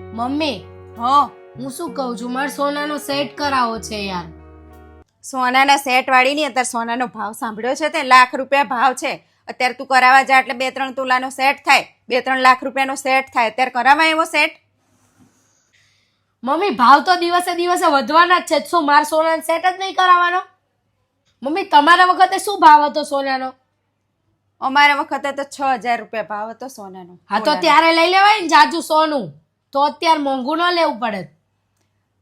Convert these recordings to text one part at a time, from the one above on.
Mummy હો. હું શું કહું છું? મારે સોનાનો સેટ કરાવો છે યાર. સોનાના સેટ વાળીની અત્યારે સોનાનો ભાવ સાંભળ્યો છે તે? લાખ રૂપિયા ભાવ છે. અત્યારે તું કરાવવા જા એટલે બે ત્રણ તોલાનો સેટ થાય. બે ત્રણ લાખ રૂપિયાનો સેટ થાય. અત્યારે કરાવવા એવો સેટ? મમ્મી ભાવ તો દિવસે દિવસે વધવાના જ છે. શું મારે સોનાનો સેટ જ નહીં કરાવવાનો? મમ્મી તમારા વખતે શું ભાવ હતો સોનાનો? અમારા વખતે તો છ હજાર રૂપિયા ભાવ હતો સોનાનો. હા તો ત્યારે લઈ લેવાય ને જાજુ સોનું. તો અત્યારે મોંઘું ન લેવું પડે.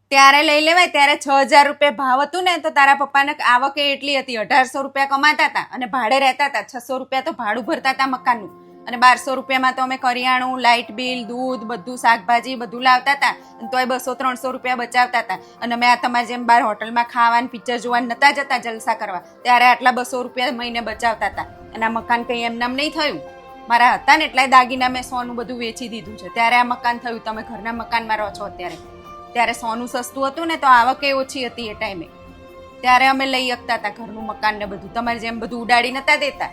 ત્યારે લઈ લેવાય, ત્યારે છ હજાર રૂપિયા ભાવ હતું ને, તો તારા પપ્પાને આવકે એટલી હતી, અઢારસો રૂપિયા કમાતા હતા અને ભાડે રહેતા હતા. છસો રૂપિયા તો ભાડું ભરતા હતા મકાનનું. અને બારસો રૂપિયામાં તો અમે કરિયાણું, લાઇટ બિલ, દૂધ, બધું શાકભાજી બધું લાવતા હતા. અને તોય બસો, ત્રણસો રૂપિયા બચાવતા હતા. અને અમે આ તમારી જેમ બહાર હોટલમાં ખાવાનું, પિક્ચર જોવા નતા જતા જલસા કરવા, ત્યારે આટલા બસો રૂપિયા મહિને બચાવતા હતા. અને આ મકાન કંઈ એમનામ નહીં થયું. મારા હતા ને એટલાય દાગીના મેં સોનું બધું વેચી દીધું છે. ત્યારે આ મકાન થયું. તમે ઘરના મકાનમાં રહો છો અત્યારે. ત્યારે સોનું સસ્તું હતું ને, તો આવકે ઓછી હતી એ ટાઈમે. ત્યારે અમે લઈ શકતા હતા ઘરનું મકાન ને બધું. તમારે જેમ બધું ઉડાડી નતા દેતા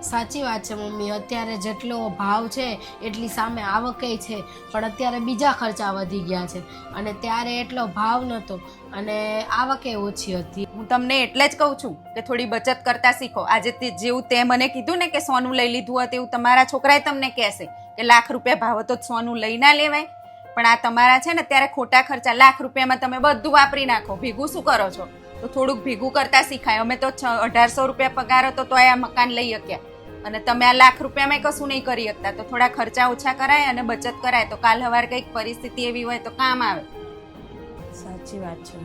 સાચી વાત છે મમ્મી, અત્યારે જેટલો ભાવ છે, એટલી સામે આવકે છે, પણ અત્યારે બીજા ખર્ચા વધી ગયા છે. અને ત્યારે એટલો ભાવ નહોતો અને આવકે ઓછી હતી. હું તમને એટલે જ કહું છું કે થોડી બચત કરતા શીખો. આજે તે જેવું તે મને કીધું ને કે સોનું લઈ લીધું હતું એવું તમારા છોકરાએ તમને કહેશે કે લાખ રૂપિયા ભાવ તો સોનું લઈ ના લેવાય. પણ આ તમારા છે ને, ત્યારે ખોટા ખર્ચા લાખ રૂપિયામાં તમે બધું વાપરી નાખો. ભેગું શું કરો છો? થોડુંક ભેગું કરતા શીખાય. અમે તો અઢારસો રૂપિયા પગાર હતો તો આ મકાન લઈ શક્યા. અને તમે આ લાખ રૂપિયામાં કશું નહીં કરી શકતા. તો થોડા ખર્ચા ઓછા કરાય અને બચત કરાય. તો કાલ સવારે કંઈક પરિસ્થિતિ એવી હોય તો કામ આવે. સાચી વાત છે